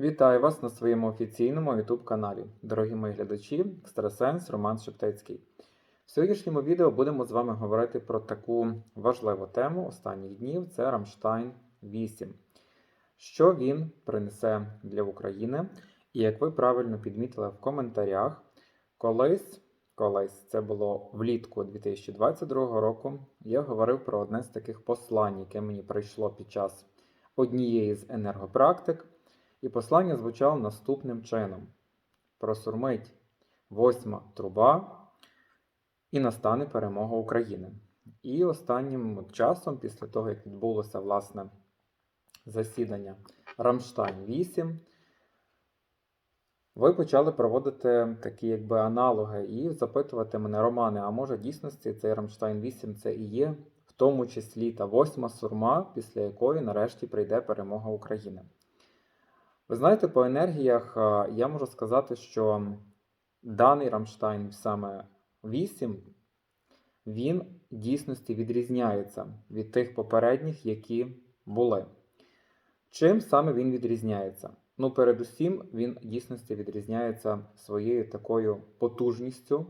Вітаю вас на своєму офіційному YouTube каналі. Дорогі мої глядачі, екстрасенс Роман Шептицький. В сьогоднішньому відео будемо з вами говорити про таку важливу тему останніх днів це Рамштайн 8. Що він принесе для України? І як ви правильно підмітили в коментарях, колись, колись це було влітку 2022 року, я говорив про одне з таких послань, яке мені прийшло під час однієї з енергопрактик. І послання звучало наступним чином: просурмить восьма труба, і настане перемога України. І останнім часом, після того, як відбулося власне засідання Рамштайн 8, ви почали проводити такі якби аналоги і запитувати мене, Романе, а може в дійсності цей Рамштайн 8 це і є, в тому числі та восьма сурма, після якої нарешті прийде перемога України. Ви знаєте, по енергіях е, я можу сказати, що даний Рамштайн саме 8, він дійсності відрізняється від тих попередніх, які були. Чим саме він відрізняється? Ну, передусім, він дійсності відрізняється своєю такою потужністю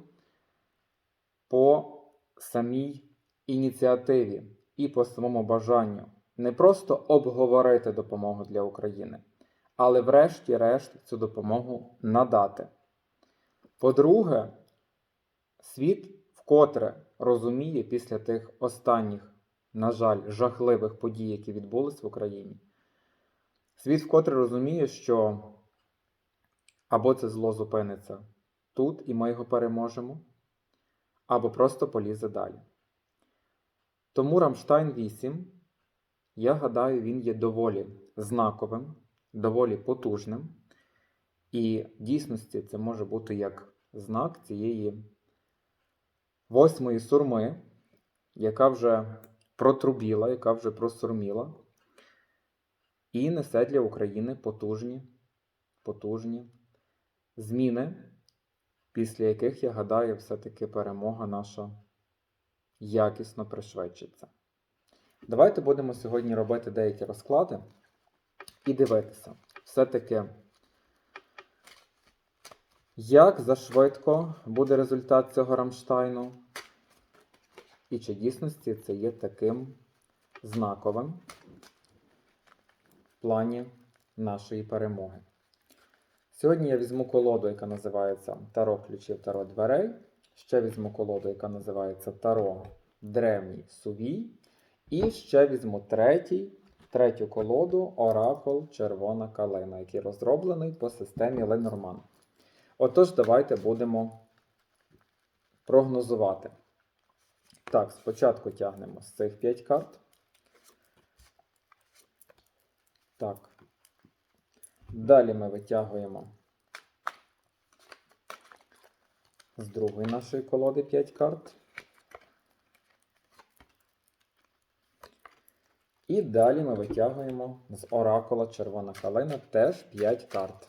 по самій ініціативі і по самому бажанню. Не просто обговорити допомогу для України але врешті-решт цю допомогу надати. По-друге, світ вкотре розуміє після тих останніх, на жаль, жахливих подій, які відбулись в Україні. Світ вкотре розуміє, що або це зло зупиниться тут, і ми його переможемо, або просто полізе далі. Тому Рамштайн 8, я гадаю, він є доволі знаковим доволі потужним. І в дійсності це може бути як знак цієї восьмої сурми, яка вже протрубіла, яка вже просурміла, і несе для України потужні, потужні зміни, після яких, я гадаю, все-таки перемога наша якісно пришвидшиться. Давайте будемо сьогодні робити деякі розклади і дивитися. Все-таки, як зашвидко буде результат цього Рамштайну, і чи дійсності це є таким знаковим в плані нашої перемоги. Сьогодні я візьму колоду, яка називається Таро ключів Таро дверей. Ще візьму колоду, яка називається Таро Древній Сувій. І ще візьму третій третю колоду Оракул Червона калина, який розроблений по системі Ленорман. Отож, давайте будемо прогнозувати. Так, спочатку тягнемо з цих 5 карт. Так. Далі ми витягуємо з другої нашої колоди 5 карт. І далі ми витягуємо з оракула червона калина теж 5 карт.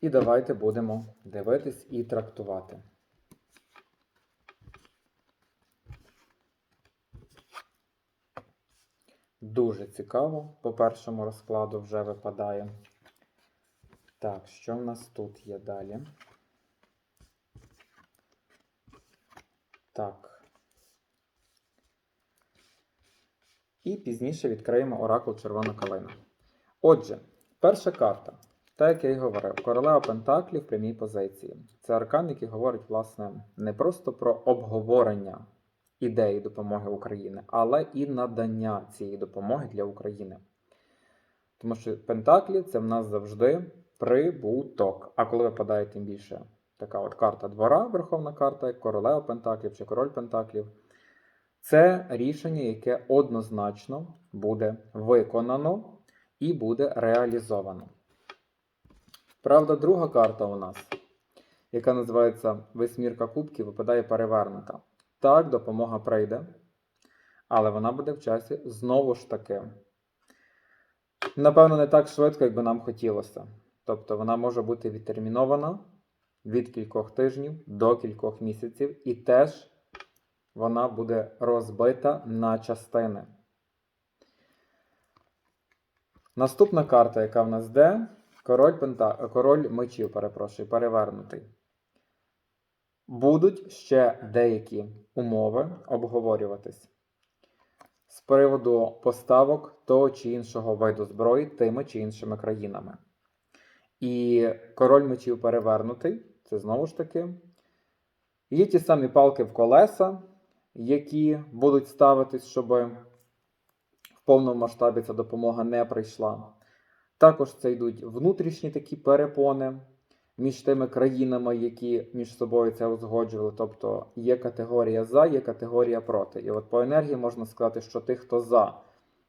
І давайте будемо дивитись і трактувати. Дуже цікаво, по першому розкладу вже випадає. Так, що в нас тут є далі? Так. І пізніше відкриємо оракул Червона калина. Отже, перша карта. Так, як я й говорив, королева Пентаклі в прямій позиції. Це аркан, який говорить, власне, не просто про обговорення ідеї допомоги України, але і надання цієї допомоги для України. Тому що Пентаклі це в нас завжди прибуток. А коли випадає тим більше така от карта двора, верховна карта, як королева Пентаклів чи король Пентаклів. Це рішення, яке однозначно буде виконано і буде реалізовано. Правда, друга карта у нас, яка називається Весьмірка Кубків, випадає перевернута. Так, допомога прийде, але вона буде в часі знову ж таки. Напевно, не так швидко, як би нам хотілося. Тобто вона може бути відтермінована від кількох тижнів до кількох місяців, і теж вона буде розбита на частини. Наступна карта, яка в нас де? Король, пента... Король мечів, перепрошую, перевернутий. Будуть ще деякі умови обговорюватись з приводу поставок того чи іншого виду зброї тими чи іншими країнами. І король мечів перевернутий, це знову ж таки. Є ті самі палки в колеса, які будуть ставитись, щоб в повному масштабі ця допомога не прийшла. Також це йдуть внутрішні такі перепони між тими країнами, які між собою це узгоджували. Тобто є категорія за, є категорія проти. І от по енергії можна сказати, що тих, хто за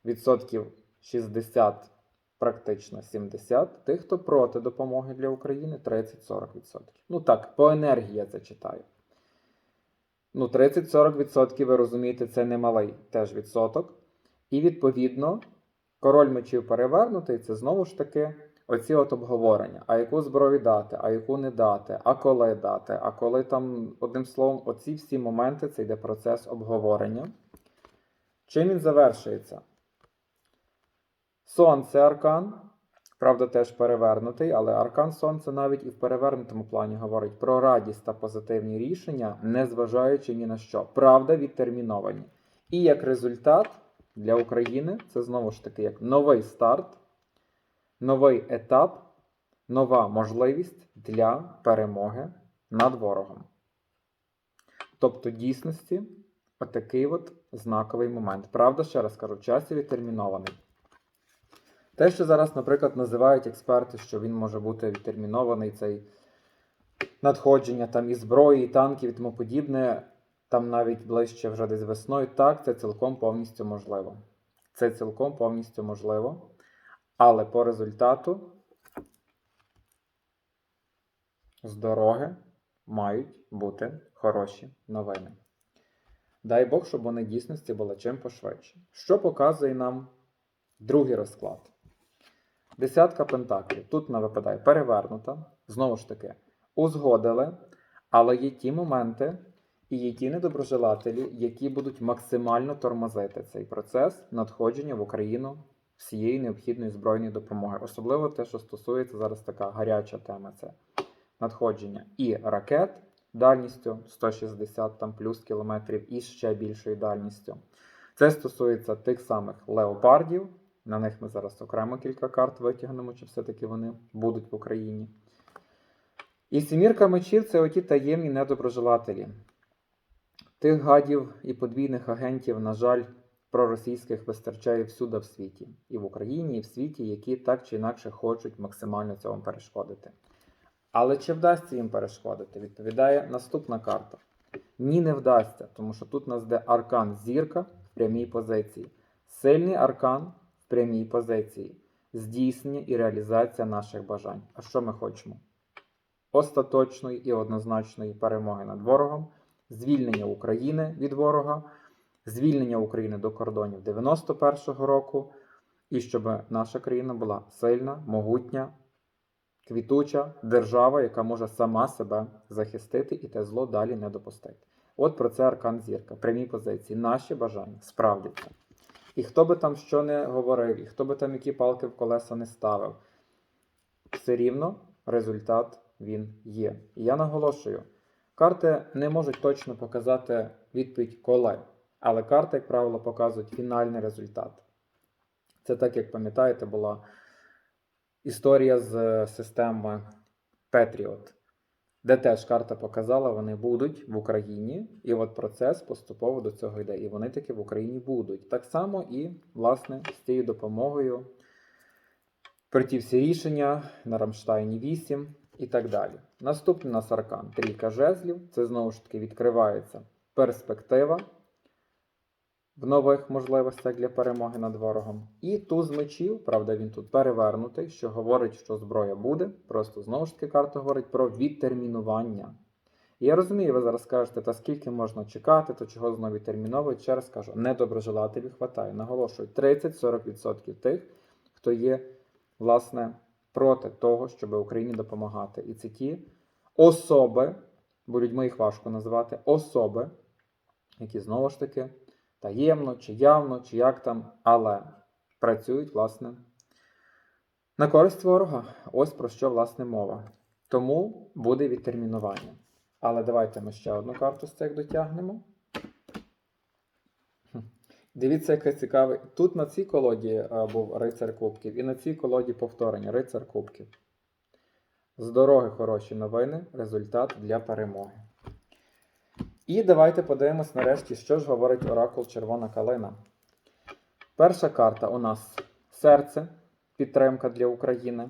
відсотків 60, практично 70, тих, хто проти допомоги для України 30-40%. Ну так, по енергії я це читаю. Ну, 30-40%, ви розумієте, це немалий теж відсоток. І відповідно, король мечів перевернутий це знову ж таки оці от обговорення. А яку зброю дати, а яку не дати, а коли дати, а коли там, одним словом, оці всі моменти це йде процес обговорення. Чим він завершується? Сонце аркан. Правда, теж перевернутий, але аркан Сонця навіть і в перевернутому плані говорить про радість та позитивні рішення, незважаючи ні на що. Правда, відтерміновані. І як результат для України це знову ж таки як новий старт, новий етап, нова можливість для перемоги над ворогом. Тобто, дійсності, отакий от знаковий момент. Правда, ще раз кажу, часі відтермінований. Те, що зараз, наприклад, називають експерти, що він може бути відтермінований, цей надходження там і зброї, і танків і тому подібне, там навіть ближче вже десь весною, так, це цілком повністю можливо. Це цілком повністю можливо. Але по результату з дороги мають бути хороші новини. Дай Бог, щоб вони дійсності були чим пошвидше. Що показує нам другий розклад? Десятка пентаклів. Тут вона випадає перевернута. Знову ж таки, узгодили, але є ті моменти і є ті недоброжелателі, які будуть максимально тормозити цей процес надходження в Україну всієї необхідної збройної допомоги. Особливо те, що стосується зараз така гаряча тема це надходження і ракет дальністю 160 там, плюс кілометрів і ще більшою дальністю. Це стосується тих самих леопардів. На них ми зараз окремо кілька карт витягнемо, чи все-таки вони будуть в Україні. І сімірка мечів це оті таємні недоброжелателі. Тих гадів і подвійних агентів, на жаль, проросійських вистачає всюди в світі. І в Україні, і в світі, які так чи інакше хочуть максимально цьому перешкодити. Але чи вдасться їм перешкодити? Відповідає наступна карта. Ні, не вдасться, тому що тут у нас де аркан зірка в прямій позиції. Сильний аркан прямій позиції. Здійснення і реалізація наших бажань. А що ми хочемо? Остаточної і однозначної перемоги над ворогом, звільнення України від ворога, звільнення України до кордонів 91-го року, і щоб наша країна була сильна, могутня, квітуча держава, яка може сама себе захистити і те зло далі не допустити. От про це аркан зірка, прямі позиції. Наші бажання справдяться. І хто би там що не говорив, і хто би там які палки в колеса не ставив, все рівно результат він є. І я наголошую, карти не можуть точно показати відповідь коли, але карти, як правило, показують фінальний результат. Це так, як пам'ятаєте, була історія з системи Patriot, де теж карта показала, вони будуть в Україні, і от процес поступово до цього йде. І вони таки в Україні будуть. Так само і, власне, з цією допомогою про ті всі рішення на Рамштайні 8 і так далі. Наступний у нас аркан трійка жезлів. Це знову ж таки відкривається перспектива в нових можливостях для перемоги над ворогом. І туз мечів, правда, він тут перевернутий, що говорить, що зброя буде. Просто знову ж таки карта говорить про відтермінування. І я розумію, ви зараз скажете, та скільки можна чекати, то чого знову відтерміновують. Ще раз кажу, недоброжелателів хватає. Наголошую, 30-40% тих, хто є, власне, проти того, щоб Україні допомагати. І це ті особи, бо людьми їх важко назвати, особи, які знову ж таки таємно, чи явно, чи як там, але працюють, власне, на користь ворога. Ось про що, власне, мова. Тому буде відтермінування. Але давайте ми ще одну карту з цих дотягнемо. Дивіться, яке цікаве. Тут на цій колоді е, був рицар кубків, і на цій колоді повторення рицар кубків. З дороги хороші новини, результат для перемоги. І давайте подивимось нарешті, що ж говорить Оракул Червона Калина. Перша карта у нас серце, підтримка для України.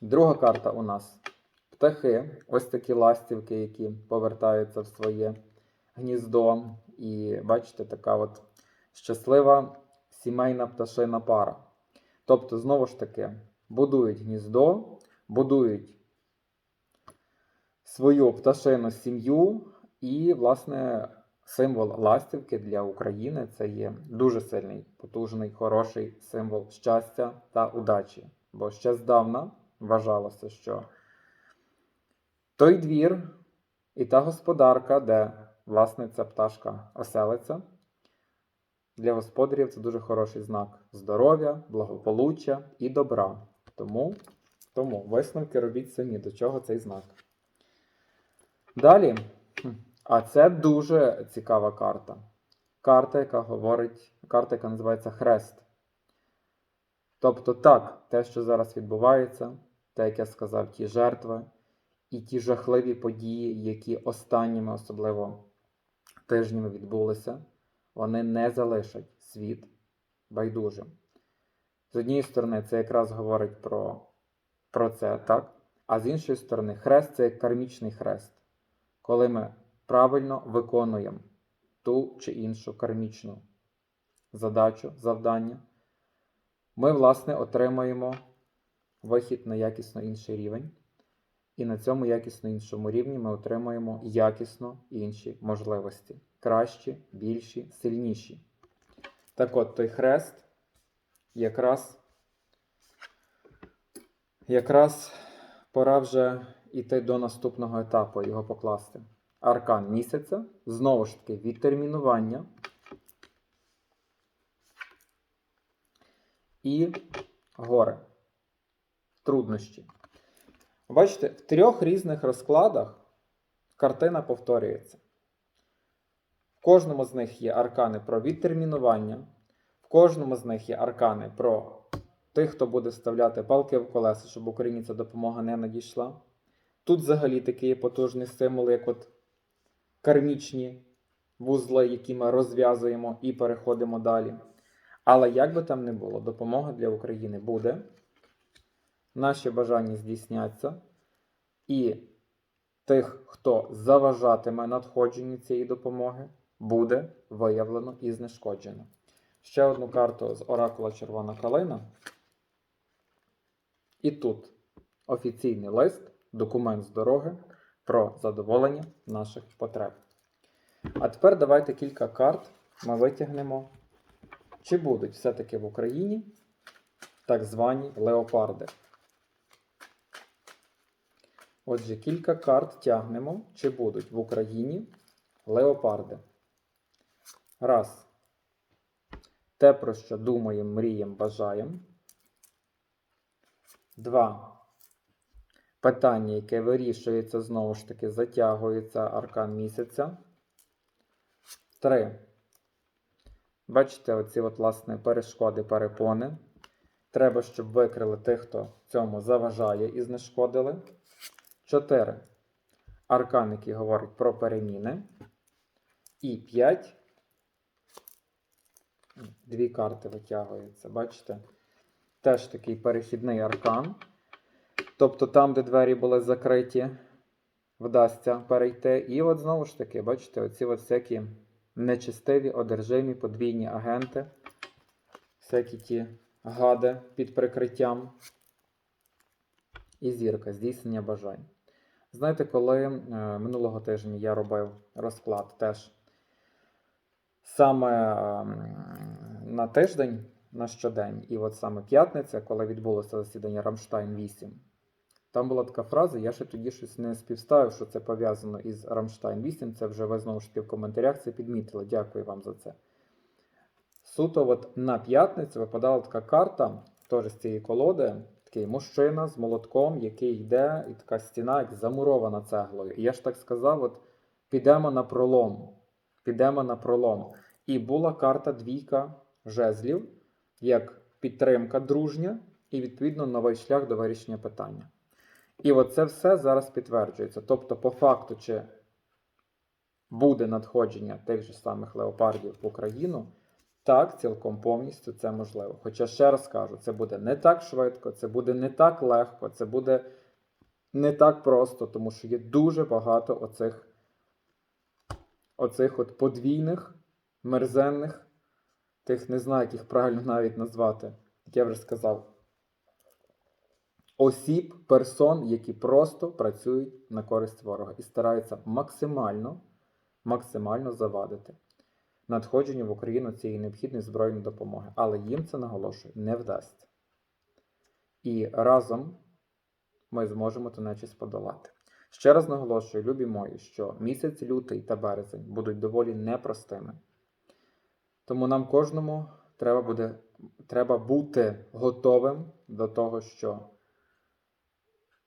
Друга карта у нас птахи, ось такі ластівки, які повертаються в своє гніздо. І бачите, така от щаслива сімейна пташина пара. Тобто, знову ж таки, будують гніздо, будують свою пташину сім'ю, і, власне, символ ластівки для України це є дуже сильний, потужний, хороший символ щастя та удачі. Бо ще здавна вважалося, що той двір і та господарка, де власне ця пташка оселиться, для господарів це дуже хороший знак здоров'я, благополуччя і добра. Тому, тому висновки робіть самі, до чого цей знак. Далі. А це дуже цікава карта. Карта, яка говорить, карта, яка називається Хрест. Тобто, так, те, що зараз відбувається, те, як я сказав, ті жертви і ті жахливі події, які останніми, особливо тижнями відбулися, вони не залишать світ байдужим. З однієї сторони, це якраз говорить про, про це, так? А з іншої сторони, хрест це як кармічний хрест, коли ми правильно виконуємо ту чи іншу кармічну задачу, завдання, ми, власне, отримаємо вихід на якісно інший рівень. І на цьому якісно іншому рівні ми отримаємо якісно інші можливості. Кращі, більші, сильніші. Так от той хрест якраз, якраз пора вже йти до наступного етапу його покласти. Аркан місяця, знову ж таки, відтермінування і горе. Труднощі. Бачите, в трьох різних розкладах картина повторюється. В кожному з них є аркани про відтермінування, в кожному з них є аркани про тих, хто буде вставляти палки в колеса, щоб Україні ця допомога не надійшла. Тут взагалі такі є потужні символи, як от кармічні вузли, які ми розв'язуємо і переходимо далі. Але як би там не було, допомога для України буде. Наші бажання здійсняться, і тих, хто заважатиме надходженню цієї допомоги, буде виявлено і знешкоджено. Ще одну карту з Оракула Червона Калина. І тут офіційний лист, документ з дороги про задоволення наших потреб. А тепер давайте кілька карт ми витягнемо, чи будуть все-таки в Україні так звані леопарди. Отже, кілька карт тягнемо, чи будуть в Україні леопарди. Раз. Те, про що думаємо, мріємо, бажаємо. Два. Питання, яке вирішується, знову ж таки, затягується аркан місяця. Три. Бачите, оці, от, власне, перешкоди, перепони. Треба, щоб викрили тих, хто цьому заважає і знешкодили. 4. Аркан, який говорить про переміни. І 5. Дві карти витягуються. Бачите? Теж такий перехідний аркан. Тобто там, де двері були закриті, вдасться перейти. І от знову ж таки, бачите, оці от всякі нечистиві, одержимі, подвійні агенти. Всякі ті гади під прикриттям. І зірка, здійснення бажань. Знаєте, коли е, минулого тижня я робив розклад теж саме е, на тиждень, на щодень, і от саме п'ятниця, коли відбулося засідання Рамштайн 8, Там була така фраза, я ще тоді щось не співставив, що це пов'язано із Рамштайн 8. Це вже ви знову ж таки в коментарях це підмітили. Дякую вам за це. Суто от на п'ятницю випадала така карта, теж з цієї колоди, такий мужчина з молотком, який йде, і така стіна, як замурована цеглою. І я ж так сказав: от підемо на пролом. Підемо на пролом. І була карта двійка жезлів, як підтримка дружня, і відповідно новий шлях до вирішення питання. І от це все зараз підтверджується. Тобто, по факту, чи буде надходження тих же самих леопардів в Україну, так, цілком повністю це можливо. Хоча ще раз кажу, це буде не так швидко, це буде не так легко, це буде не так просто, тому що є дуже багато оцих, оцих от подвійних, мерзенних, тих не знаю, як їх правильно навіть назвати, як я вже сказав, осіб, персон, які просто працюють на користь ворога і стараються максимально, максимально завадити надходженню в Україну цієї необхідної збройної допомоги. Але їм це наголошую не вдасться. І разом ми зможемо ту нечість подолати. Ще раз наголошую, любі мої, що місяць лютий та березень будуть доволі непростими. Тому нам кожному треба, буде, треба бути готовим до того, що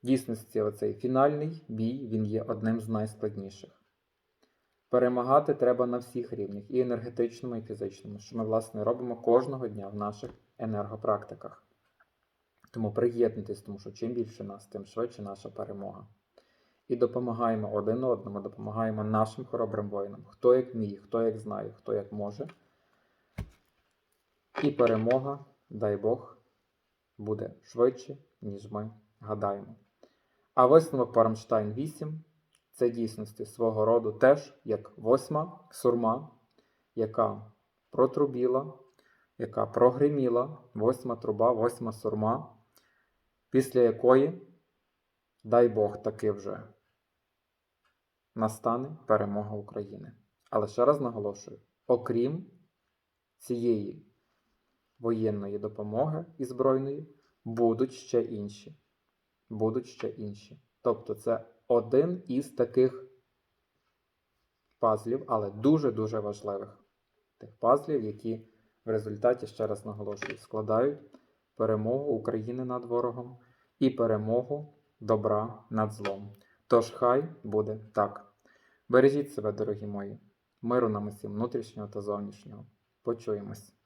дійсності оцей фінальний бій він є одним з найскладніших. Перемагати треба на всіх рівнях, і енергетичному, і фізичному, що ми, власне, робимо кожного дня в наших енергопрактиках. Тому приєднуйтесь, тому що чим більше нас, тим швидше наша перемога. І допомагаємо один одному, допомагаємо нашим хоробрим воїнам, хто як вміє, хто як знає, хто як може. І перемога, дай Бог, буде швидше, ніж ми гадаємо. А висновок по Рамштайн 8 це дійсності свого роду теж як восьма сурма, яка протрубіла, яка прогриміла, восьма труба, восьма сурма, після якої, дай Бог, таки вже настане перемога України. Але ще раз наголошую: окрім цієї воєнної допомоги і збройної, будуть ще інші. Будуть ще інші. Тобто, це один із таких пазлів, але дуже-дуже важливих тих пазлів, які в результаті, ще раз наголошую, складають перемогу України над ворогом і перемогу добра над злом. Тож хай буде так. Бережіть себе, дорогі мої, миру нам усім внутрішнього та зовнішнього. Почуємось.